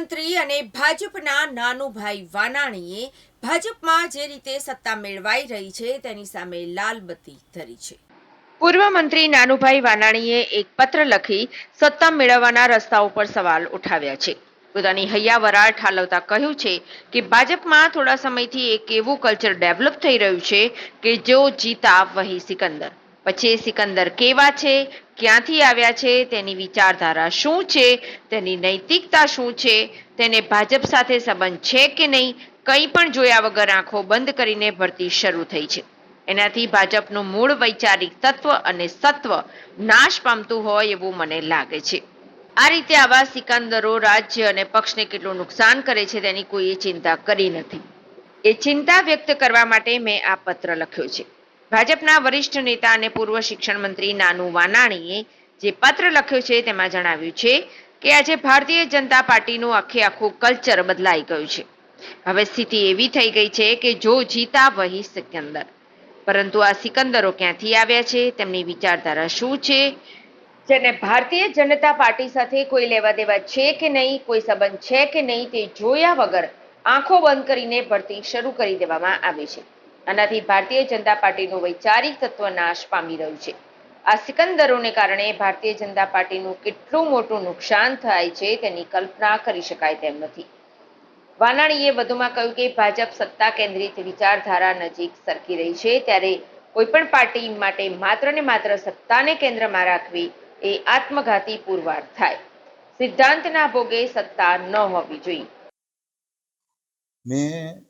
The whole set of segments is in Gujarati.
મંત્રી અને ભાજપના નાનુભાઈ વાનાણીએ ભાજપમાં જે રીતે સત્તા મેળવાઈ રહી છે, તેની સામે લાલબત્તી ધરી છે. પૂર્વ મંત્રી નાનુભાઈ વાનાણીએ એક પત્ર લખી સત્તા મેળવવાના રસ્તા ઉપર સવાલ ઉઠાવ્યા છે. પોતાની હૈયા વરાળ ઠાલવતા કહ્યું છે કે ભાજપમાં થોડા સમયથી એક એવું કલ્ચર ડેવલપ થઈ રહ્યું છે કે જો જીતા વહી સિકંદર. પછી સિકંદર કેવા છે? ક્યાંથી આવ્યા છે? તેની વિચારધારા શું છે? તેની નૈતિકતા શું છે? તેને ભાજપ સાથે સંબંધ છે કે નહીં? કંઈ પણ જોયા વગર આંખો બંધ કરીને ભરતી શરૂ થઈ છે. એનાથી ભાજપનું મૂળ વૈચારિક તત્વ અને સત્વ નાશ પામતું હોય એવું મને લાગે છે. આ રીતે આવા સિકંદરો રાજ્ય અને પક્ષને કેટલું નુકસાન કરે છે તેની કોઈએ ચિંતા કરી નથી. એ ચિંતા વ્યક્ત કરવા માટે મેં આ પત્ર લખ્યો છે. ભાજપના વરિષ્ઠ નેતા અને પૂર્વ શિક્ષણ મંત્રી નાનુ વાનાણીએ જે પત્ર લખ્યો છે તેમાં જણાવ્યું છે કે આજે ભારતીય જનતા પાર્ટીનું આખે આખું કલ્ચર બદલાઈ ગયું છે. હવે સ્થિતિ એવી થઈ ગઈ છે કે જો જીતા વહી સિકંદર. પરંતુ આ સિકંદરો ક્યાંથી આવ્યા છે, તેમની વિચારધારા શું છે? જેને ભારતીય જનતા પાર્ટી સાથે કોઈ લેવા દેવા છે કે નહીં, કોઈ સંબંધ છે કે નહીં તે જોયા વગર આંખો બંધ કરીને ભરતી શરૂ કરી દેવામાં આવી છે. આનાથી ભારતીય જનતા પાર્ટીનું વૈચારિક તત્વ નાશ પામી રહ્યું છે. આ સિકંદરોને કારણે ભારતીય જનતા પાર્ટીનું કેટલું મોટું નુકસાન થાય છે તેની કલ્પના કરી શકાય તેમ નથી. વાનાણીએ વધુમાં કહ્યું કે ભાજપ સત્તા કેન્દ્રિત વિચારધારા નજીક સરકી રહી છે ત્યારે કોઈ પણ પાર્ટી માટે માત્ર ને માત્ર સત્તાને કેન્દ્રમાં રાખવી એ આત્મઘાતી પુરવાર થાય. સિદ્ધાંતના ભોગે સત્તા ન હોવી જોઈએ. મેં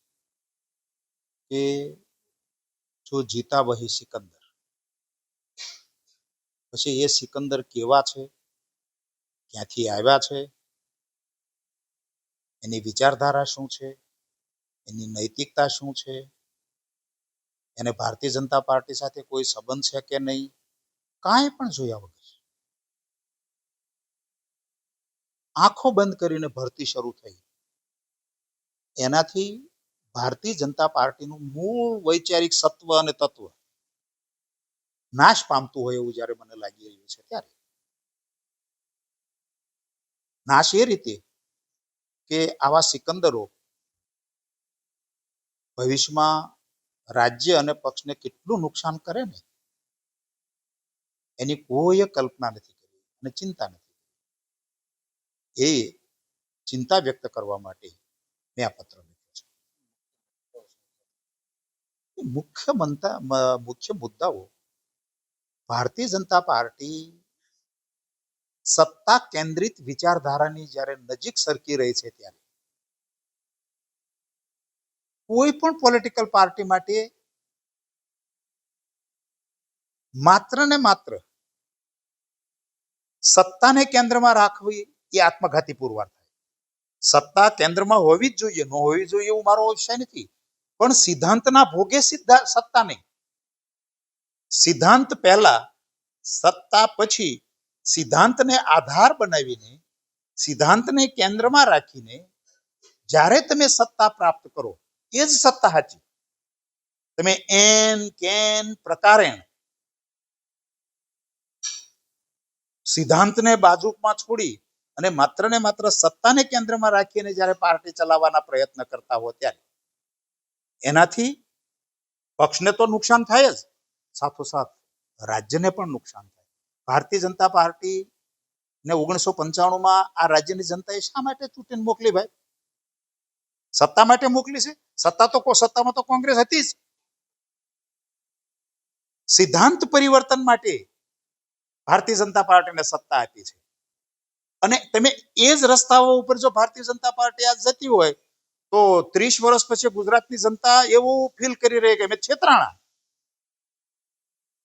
કે જો જીતા વહી સિકંદર. પછી એ સિકંદર કેવા છે? ક્યાંથી આવ્યા છે? એની વિચારધારા શું છે? એની નૈતિકતા શું છે? એને ભારતીય જનતા પાર્ટી સાથે કોઈ સંબંધ છે કે નહીં? કાંઈ પણ જોયા વગર. આંખો બંધ કરીને ભરતી શરૂ થઈ. એનાથી ભારતીય જનતા પાર્ટીનું મૂળ વૈચારિક સત્વ અને તત્વ નાશ પામતું હોય એવું જ્યારે મને લાગી રહ્યું છે ત્યારે. નાશ એ રીતે કે આવા સિકંદરો ભવિષ્યમાં રાજ્ય અને પક્ષને કેટલું નુકસાન કરે ને, એની કોઈ કલ્પના નથી કરી અને ચિંતા નથી એ ચિંતા વ્યક્ત કરવા માટે મેં આ પત્ર લખ્યો છે મુખ્ય મંતા મુખ્ય મુદ્દાઓ. ભારતીય જનતા પાર્ટી સત્તા કેન્દ્રિત વિચારધારાની જ્યારે નજીક સરકી રહી છે ત્યારે કોઈ પણ પોલિટિકલ પાર્ટી માટે માત્ર ને માત્ર સત્તાને કેન્દ્રમાં રાખવી એ આત્મઘાતી પુરવાર થાય. સત્તા કેન્દ્રમાં હોવી જ જોઈએ, ન હોવી જોઈએ એવું મારો અવશ્ય નથી. પણ સિદ્ધાંતના ભોગે સિદ્ધા, સત્તા નહીં. સિદ્ધાંત પહેલા, સત્તા પછી સિદ્ધાંતને આધાર બનાવીને, સિદ્ધાંતને કેન્દ્રમાં રાખીને જ્યારે તમે સત્તા પ્રાપ્ત કરો, એ જ સત્તા સાચી. તમે એન, કેન, પ્રકારેણ સિદ્ધાંતને બાજુમાં છોડી અને માત્ર ને માત્ર સત્તાને કેન્દ્રમાં રાખીને જ્યારે પાર્ટી ચલાવવાના પ્રયત્ન કરતા હો ત્યારે એનાથી પક્ષને તો નુકસાન થાય જ. સાથોસાથ રાજ્યને પણ નુકસાન થાય. ભારતીય જનતા પાર્ટી ને ઓગણીસો પંચાણુંમાં આ રાજ્યની જનતાએ શા માટે ચૂંટીને મોકલી ભાઈ? સત્તા માટે મોકલી છે? સત્તા તો સત્તામાં તો કોંગ્રેસ હતી જ. સિદ્ધાંત પરિવર્તન માટે ભારતીય જનતા પાર્ટીને સત્તા આપી છે. અને તમે એ જ રસ્તાઓ ઉપર જો ભારતીય જનતા પાર્ટી આજ જતી હોય તો ત્રીસ વર્ષ પછી ગુજરાતની જનતા એવું ફીલ કરી રહી કે અમે છેતરાણા.